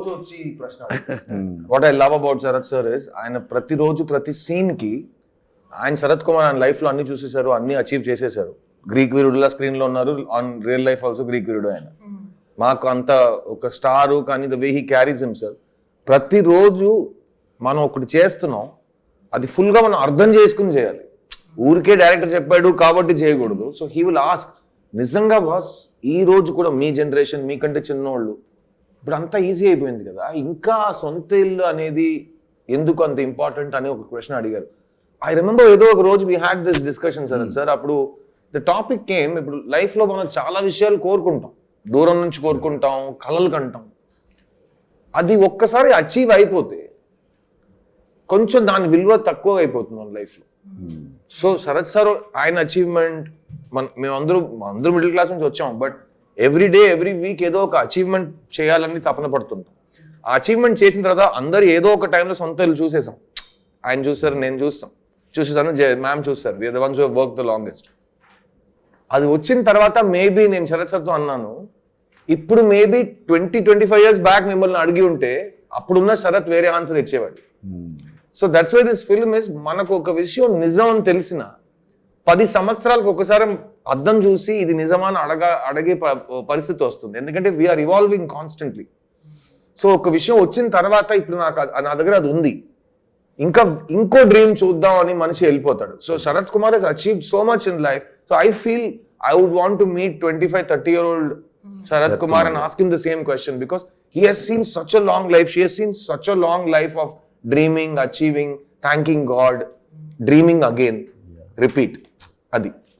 రోజు వచ్చి ప్రశ్న what I love about Sharath sir is ఆయన ప్రతి రోజు ప్రతి సీన్కి ఆయన శరత్ కుమార్ ఆయన లైఫ్లో అన్ని చూసేశారు అన్ని అచీవ్ చేసేశారు. గ్రీక్ వీరుడులా స్క్రీన్లో ఉన్నారు on real life also Greek వీరుడు ఆయన. మాకు అంత ఒక స్టారు కానీ the way he carries himself ప్రతిరోజు మనం ఒకటి చేస్తున్నాం అది full గా మనం అర్థం చేసుకుని చేయాలి. ఊరికే డైరెక్టర్ చెప్పాడు కాబట్టి చేయకూడదు. సో హీ విల్ ఆస్క్ నిజంగా బాస్ ఈ రోజు కూడా మీ జనరేషన్ మీకంటే చిన్నోళ్ళు ఇప్పుడు అంతా ఈజీ అయిపోయింది కదా. ఇంకా సొంత ఇల్లు అనేది ఎందుకు అంత ఇంపార్టెంట్ అని ఒక క్వశ్చన్ అడిగారు. ఐ రిమెంబర్ ఏదో ఒక రోజు we had this discussion sir sir అప్పుడు ద టాపిక్ కేమ్ ఇప్పుడు life లో మనం చాలా విషయాలు కోరుకుంటాం. దూరం నుంచి కోరుకుంటాం కలలు కంటాం. అది ఒక్కసారి అచీవ్ అయిపోతే కొంచెం దాని విలువ తక్కువ అయిపోతుంది మన లైఫ్లో సో శరత్ సార్ ఆయన అచీవ్మెంట్ మన మేమందరూ అందరూ మిడిల్ క్లాస్ నుంచి వచ్చాం but every day every week ఏదో ఒక అచీవ్మెంట్ చేయాలని తపన పడుతుంటాం. ఆ అచీవ్మెంట్ చేసిన తర్వాత అందరు ఏదో ఒక టైంలో సొంత ఇల్లు చూసేసాం. ఆయన చూస్తారు నేను చూస్తాం. చూసేసాను మ్యామ్ చూస్తారు. We are once once work the longest అది వచ్చిన తర్వాత మేబీ నేను శరత్ సార్తో అన్నాను ఇప్పుడు maybe twenty twenty five years back మిమ్మల్ని అడిగి ఉంటే అప్పుడున్న శరత్ వేరే ఆన్సర్ ఇచ్చేవాడు. So that's why this film is మనకు ఒక విషయం నిజం అని తెలిసిన పది సంవత్సరాలకు ఒకసారి అర్థం చూసి ఇది నిజమా అని అడగ అడిగే పరిస్థితి వస్తుంది. ఎందుకంటే వీఆర్ ఇవాల్వింగ్ కాన్స్టెంట్లీ సో ఒక విషయం వచ్చిన తర్వాత ఇప్పుడు నాకు నా దగ్గర అది ఉంది. ఇంకా ఇంకో డ్రీమ్ చూద్దాం అని మనిషి వెళ్ళిపోతాడు. So Sharath Kumar he's achieve so much in life so I feel I would want to meet twenty five thirty year old Sharath Kumar and ask him the same question because he he's seen such a long life she he's seen such a long life of dreaming achieving thanking God dreaming again repeat అది